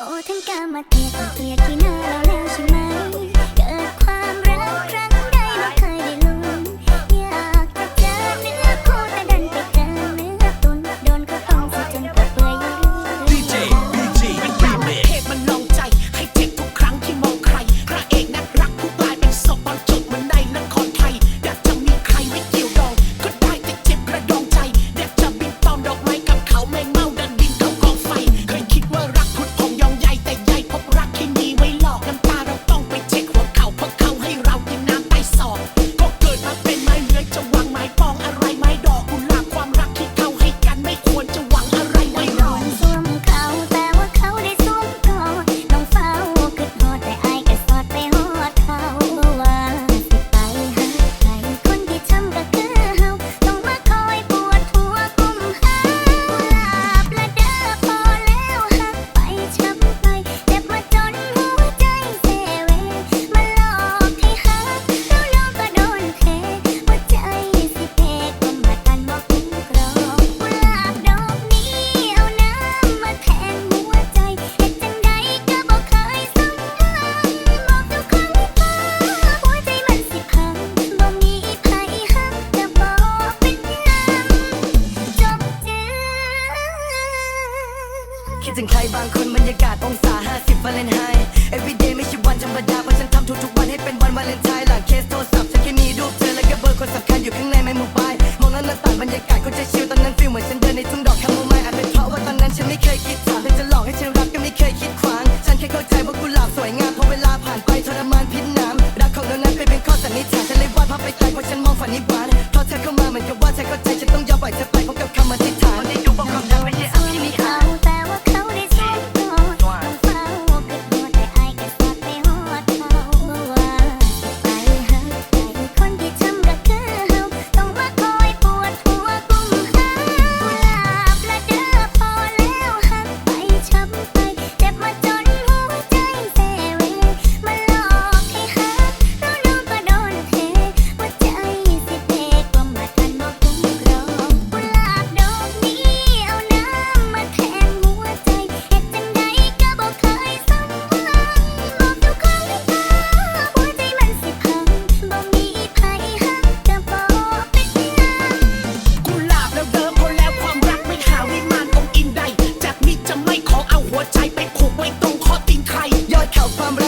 โอ้ทั้งกามาเกลียดเกลียดที่น่าเรา คิดถึงใครบางคนบรรยากาศองศา 50วาเลนไฮ everyday ไม่ใช่วันธรรมดาเพราะฉันทำทุกๆวันให้เป็นวันวาเลนไทน์หลังเคสโทรศัพท์ฉันแค่มีรูปเธอและก็เบอร์คนสำคัญอยู่ข้างในไม่มูบายมองนั้นน้าต่างบรรยากาศคนจะชิลตอนนั้นฟิลเหมือนฉันเดินในทุ่งดอกคาโมไมล์อาจเป็นเพราะว่าตอนนั้นฉันไม่เคยคิดถามเธอจะหลอกให้ฉันรักก็ไม่เคยคิดขวาง ฉันแค่เข้าใจว่ากุหลาบสวยงามเพราะเวลาผ่านไปทรมานพิษน้ำรักของเรานั้นไปเป็นข้อสันนิษฐานฉันเลยวาดภาพไปไกลเพราะฉันมองฝันนิบานเพราะเธอเข้ามาเหมือนกับว่าเธอเข้าใจฉันต้องยอมปล่อยเธอไป ไม่ต้องขอติงใครย่อยข่าวความรัก